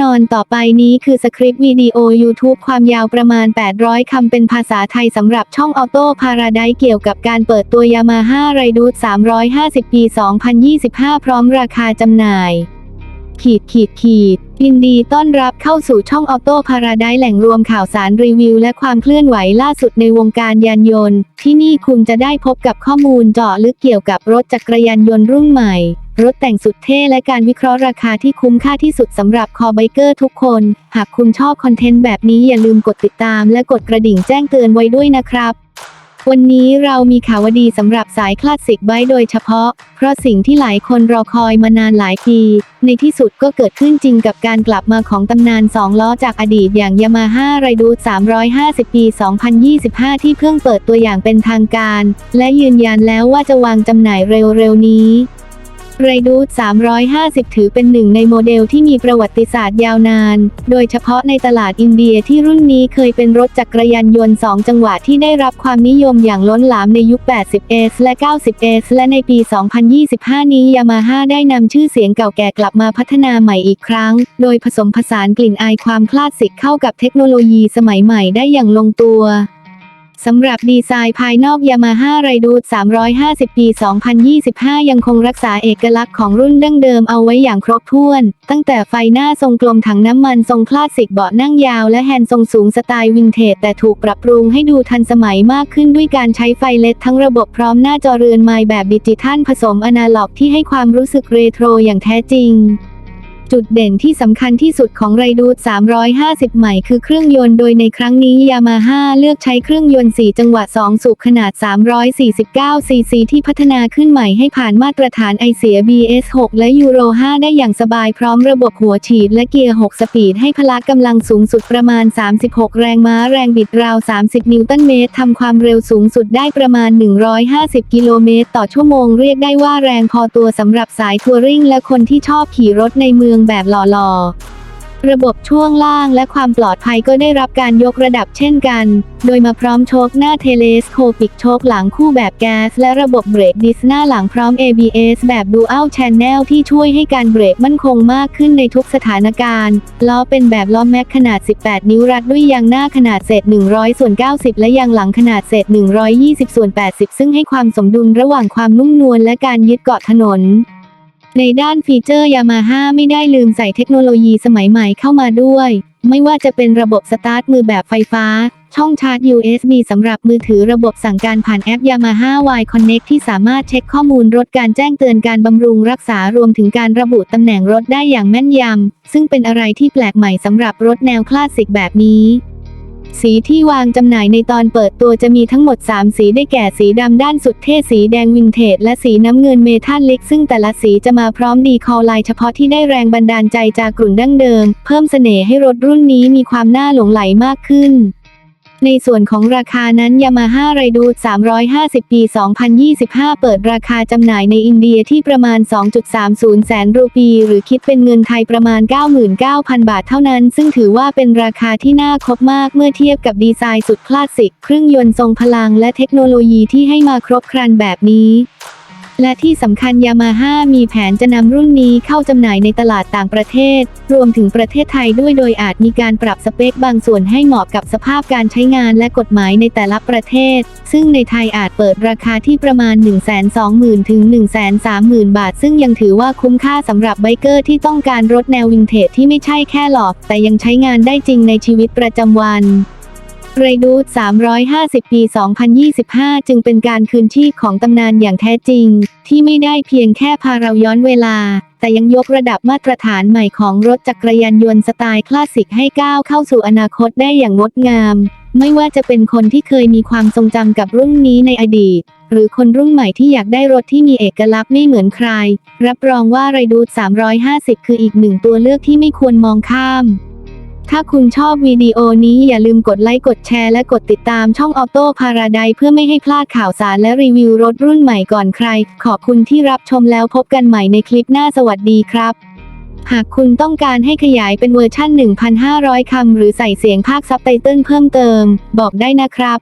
นอนต่อไปนี้คือสคริปต์วิดีโอ YouTube ความยาวประมาณ 800 คำเป็นภาษาไทยสำหรับช่องออโต้พาราไดเกี่ยวกับการเปิดตัวยามาฮ่าไรดูด350 ปี 2025 พร้อมราคาจำหน่าย ขีดขีดขีดยินดีต้อนรับเข้าสู่ช่องออโต้พาราไดแหล่งรวมข่าวสารรีวิว และความเคลื่อนไหวล่าสุดในวงการยานยนต์ ที่นี่คุณจะได้พบกับข้อมูลเจาะลึกเกี่ยวกับรถจักรยานยนต์รุ่นใหม่ รถแต่งสุดเท่และการวิเคราะห์ราคาที่คุ้มค่าที่สุดสำหรับคอไบเกอร์ทุกคน หากคุณชอบคอนเทนต์แบบนี้อย่าลืมกดติดตามและกดกระดิ่งแจ้งเตือนไว้ด้วยนะครับ วันนี้เรามีข่าวดีสำหรับสายคลาสสิกไบโดยเฉพาะ เพราะสิ่งที่หลายคนรอคอยมานานหลายปี ในที่สุดก็เกิดขึ้นจริงกับการกลับมาของตำนาน 2 ล้อจากอดีตอย่างยามาฮ่าไรดู350 ปี 2025 ที่เพิ่งเปิดตัวอย่างเป็นทางการ และยืนยันแล้วว่าจะวางจำหน่ายเร็วๆนี้ ไรดูด350 ถือเป็นหนึ่งในโมเดลที่มีประวัติศาสตร์ยาวนาน โดยเฉพาะในตลาดอินเดียที่รุ่นนี้เคยเป็นรถจักรยานยนต์ 2 จังหวะที่ได้รับความนิยมอย่างล้นหลามในยุค 80S และ 90S และในปี 2025 นี้ยามาฮ่าได้นำชื่อเสียงเก่าแก่กลับมาพัฒนาใหม่อีกครั้ง โดยผสมผสานกลิ่นอายความคลาสสิกเข้ากับเทคโนโลยีสมัยใหม่ได้อย่างลงตัว สำหรับดีไซน์ภายนอกยามาฮ่าไรดูด350 ปี 2025 ยังคงรักษาเอกลักษณ์ของรุ่นดั้งเดิมเอาไว้อย่างครบถ้วน ตั้งแต่ไฟหน้าทรงกลมถังน้ำมันทรงคลาสสิกเบาะนั่งยาวและแฮนด์ทรงสูงสไตล์วินเทจแต่ถูกปรับปรุงให้ดูทันสมัยมากขึ้นด้วยการใช้ไฟเลดทั้งระบบพร้อมหน้าจอเรือนไม้แบบดิจิทัลผสมอนาล็อกที่ให้ความรู้สึกเรโทรอย่างแท้จริง จุดเด่นที่สำคัญที่สุดของไรดูด 350 ใหม่คือเครื่องยนต์โดยในครั้งนี้ยามาฮ่าเลือกใช้เครื่องยนต์ 4 จังหวะ 2 สูบขนาด 349 ซีซีที่พัฒนาขึ้นใหม่ให้ผ่านมาตรฐานไอเสีย BS6 และยูโร 5 ได้อย่างสบายพร้อมระบบหัวฉีดและเกียร์ 6 สปีดให้พละกำลังสูงสุดประมาณ 36 แรงม้าแรงบิดราว 30 นิวตันเมตรทำความเร็วสูงสุดได้ประมาณ 150 กิโลเมตร ต่อชั่วโมงเรียกได้ว่าแรงพอตัวสำหรับสายทัวริงและคนที่ชอบขี่รถในเมืองแบบหล่อๆ ระบบช่วงล่างและความปลอดภัยก็ได้รับการยกระดับเช่นกัน โดยมาพร้อมโชคหน้าเทเลสโคปิกโชคหลังคู่แบบแก๊ส และระบบเบรกดิสหน้าหลังพร้อม ABS แบบ Dual Channel ที่ช่วยให้การเบรกมั่นคงมากขึ้นในทุกสถานการณ์ ล้อเป็นแบบล้อแม็กขนาด 18 นิ้วรัดด้วยยางหน้าขนาดเศษ 100 ส่วน 90 และยางหลังขนาดเศษ 120 ส่วน 80 ซึ่งให้ความสมดุลระหว่างความนุ่มนวลและการยึดเกาะถนน ในด้านฟีเจอร์ยามาฮ่าไม่ได้ลืมใส่เทคโนโลยีสมัยใหม่เข้ามาด้วย ไม่ว่าจะเป็นระบบสตาร์ทมือแบบไฟฟ้า ช่องชาร์จ USB สำหรับมือถือระบบสั่งการผ่านแอป Yamaha Y Connect ที่สามารถเช็คข้อมูลรถการแจ้งเตือนการบำรุงรักษารวมถึงการระบุตำแหน่งรถได้อย่างแม่นยำ ซึ่งเป็นอะไรที่แปลกใหม่สำหรับรถแนวคลาสสิกแบบนี้ สีที่วางจำหน่ายในตอนเปิดตัวจะมีทั้งหมด 3 สีได้แก่สีดำด้านสุดเท่สีแดงวินเทจและสีน้ำเงินเมทัลลิกซึ่งแต่ละสีจะมาพร้อมดีคอลไลน์เฉพาะที่ได้แรงบันดาลใจจากกลุ่นดั้งเดิม เพิ่มเสน่ห์ให้รถรุ่นนี้มีความน่าหลงไหลมากขึ้น ในส่วนของราคานั้นยามาฮ่าไรดูด350 ปี 2025 เปิดราคาจำหน่ายในอินเดียที่ประมาณ 2.30 แสนรูปี หรือคิดเป็นเงินไทยประมาณ 99,000 บาทเท่านั้น ซึ่งถือว่าเป็นราคาที่น่าคบมากเมื่อเทียบกับดีไซน์สุดคลาสสิก เครื่องยนต์ทรงพลังและเทคโนโลยีที่ให้มาครบครันแบบนี้ และที่สำคัญยามาฮ่ามีแผนจะนำรุ่นนี้เข้าจำหน่ายในตลาดต่างประเทศ รวมถึงประเทศไทยด้วยโดยอาจมีการปรับสเปคบางส่วนให้เหมาะกับสภาพการใช้งานและกฎหมายในแต่ละประเทศ ซึ่งในไทยอาจเปิดราคาที่ประมาณ 120,000 ถึง 130,000บาท ซึ่งยังถือว่าคุ้มค่าสำหรับไบเกอร์ที่ต้องการรถแนววินเทจที่ไม่ใช่แค่หลอก แต่ยังใช้งานได้จริงในชีวิตประจำวัน ไรดูด350 ปี 2025 จึงเป็นการคืนชีพของตำนานอย่างแท้จริง ที่ไม่ได้เพียงแค่พาเราย้อนเวลา แต่ยังยกระดับมาตรฐานใหม่ของรถจักรยานยนต์สไตล์คลาสสิกให้ก้าวเข้าสู่อนาคตได้อย่างงดงาม ไม่ว่าจะเป็นคนที่เคยมีความทรงจำกับรุ่นนี้ในอดีต หรือคนรุ่นใหม่ที่อยากได้รถที่มีเอกลักษณ์ไม่เหมือนใคร รับรองว่าไรดูด350 คืออีกหนึ่งตัวเลือกที่ไม่ควรมองข้าม ถ้าคุณชอบวิดีโอนี้อย่าลืมกดไลค์กดแชร์และกดติดตามช่องออโต้พาราไดเพื่อไม่ให้พลาดข่าวสารและรีวิวรถรุ่นใหม่ก่อนใคร ขอบคุณที่รับชมแล้วพบกันใหม่ในคลิปหน้าสวัสดีครับ หากคุณต้องการให้ขยายเป็นเวอร์ชั่น 1,500 คำหรือใส่เสียงภาคซับไตเติลเพิ่มเติม บอกได้นะครับ